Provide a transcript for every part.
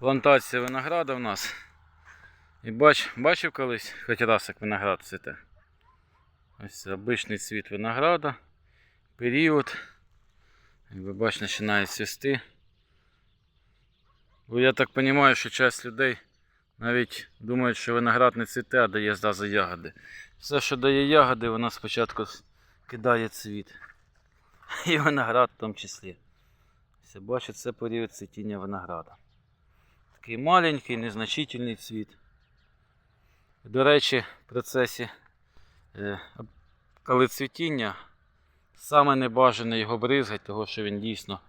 плантація винограда в нас. І бач, бачив колись хоч раз, як виноград цвіте. Ось обичний цвіт винограда. Період. Як ви бачите, починає цвісти. Бо я так розумію, що часть людей навіть думають, що виноград не цвіте, а дає зразу ягоди. Все, що дає ягоди, вона спочатку кидає цвіт. І виноград в тому числі. Все, бачите, це період цвітіння винограда. Такий маленький, незначительний цвіт. До речі, в процесі, е, коли цвітіння, саме небажане його бризгать, тому що він дійсно.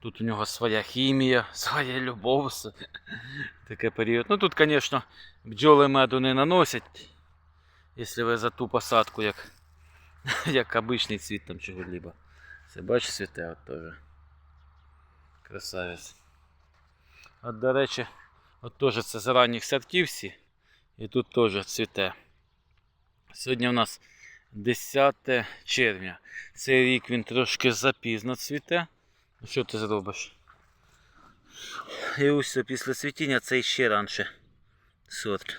Тут у нього своя хімія, своя любов. Таке період. Ну тут, звісно, бджоли меду не наносять, якщо ви за ту посадку, як, як обичний цвіт там чого-либо. Це бач цвіте от теж. Красавець. От, до речі, от теж це з ранніх садків всі. І тут теж цвіте. Сьогодні у нас 10 червня. Цей рік він трошки запізно цвіте. Ну, Що ти зробиш? І ось після цвітіння цей ще раніше сорт.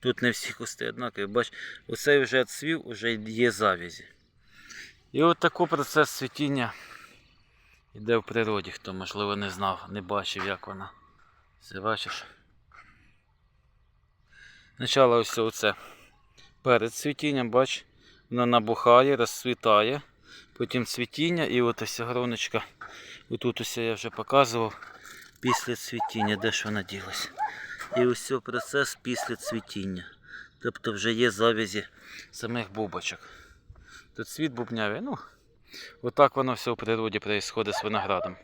Тут не всі кусти однакові. Бач, оцей вже відцвів, вже є завязі. І от такий процес цвітіння йде в природі, хто можливо не знав, не бачив, як вона. Це бачиш? Спочатку ось оце. Перед цвітінням, бач, вона набухає, розцвітає. Потім цвітіння і от ось гроночка. Отут ось я вже показував після цвітіння, де ж вона ділась. І ось процес після цвітіння. Тобто вже є завязі самих бубочок. Тут цвіт бубнявий. Ну, отак воно все в природі відбувається з виноградом.